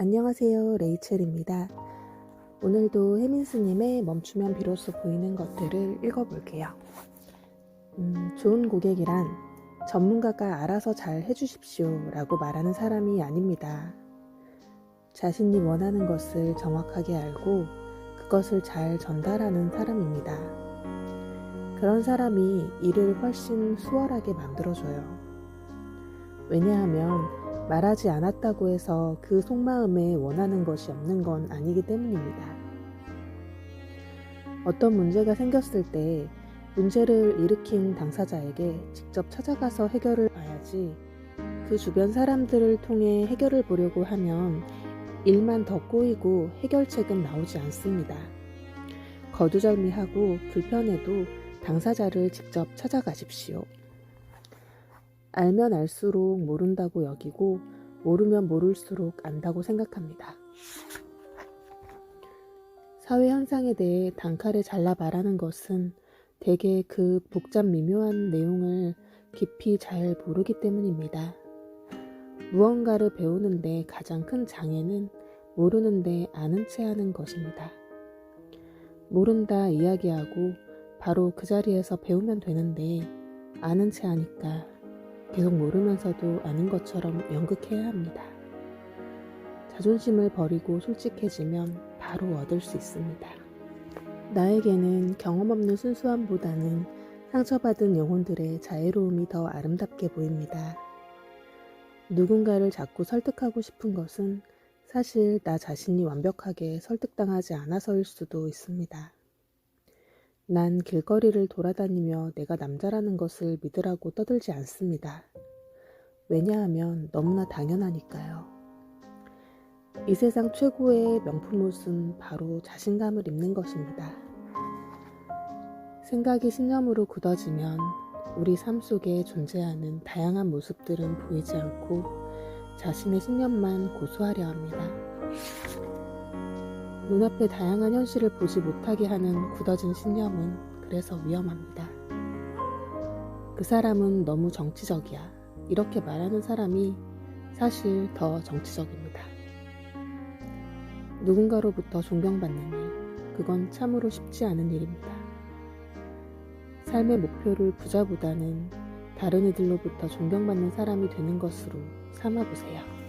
안녕하세요. 레이첼입니다. 오늘도 혜민스님의 멈추면 비로소 보이는 것들을 읽어볼게요. 음, 좋은 고객이란 전문가가 알아서 잘 해주십시오 라고 말하는 사람이 아닙니다. 자신이 원하는 것을 정확하게 알고 그것을 잘 전달하는 사람입니다. 그런 사람이 일을 훨씬 수월하게 만들어줘요. 왜냐하면 말하지 않았다고 해서 그 속마음에 원하는 것이 없는 건 아니기 때문입니다. 어떤 문제가 생겼을 때 문제를 일으킨 당사자에게 직접 찾아가서 해결을 봐야지 그 주변 사람들을 통해 해결을 보려고 하면 일만 더 꼬이고 해결책은 나오지 않습니다. 거두절미하고 불편해도 당사자를 직접 찾아가십시오. 알면 알수록 모른다고 여기고 모르면 모를수록 안다고 생각합니다. 사회 현상에 대해 단칼에 잘라 말하는 것은 대개 그 복잡 미묘한 내용을 깊이 잘 모르기 때문입니다. 무언가를 배우는데 가장 큰 장애는 모르는데 아는 채 하는 것입니다. 모른다 이야기하고 바로 그 자리에서 배우면 되는데 아는 채 하니까 계속 모르면서도 아는 것처럼 연극해야 합니다. 자존심을 버리고 솔직해지면 바로 얻을 수 있습니다. 나에게는 경험 없는 순수함보다는 상처받은 영혼들의 자애로움이 더 아름답게 보입니다. 누군가를 자꾸 설득하고 싶은 것은 사실 나 자신이 완벽하게 설득당하지 않아서일 수도 있습니다. 난 길거리를 돌아다니며 내가 남자라는 것을 믿으라고 떠들지 않습니다. 왜냐하면 너무나 당연하니까요. 이 세상 최고의 명품 옷은 바로 자신감을 입는 것입니다. 생각이 신념으로 굳어지면 우리 삶 속에 존재하는 다양한 모습들은 보이지 않고 자신의 신념만 고수하려 합니다. 눈앞에 다양한 현실을 보지 못하게 하는 굳어진 신념은 그래서 위험합니다. 그 사람은 너무 정치적이야. 이렇게 말하는 사람이 사실 더 정치적입니다. 누군가로부터 존경받는 일, 그건 참으로 쉽지 않은 일입니다. 삶의 목표를 부자보다는 다른 이들로부터 존경받는 사람이 되는 것으로 삼아보세요.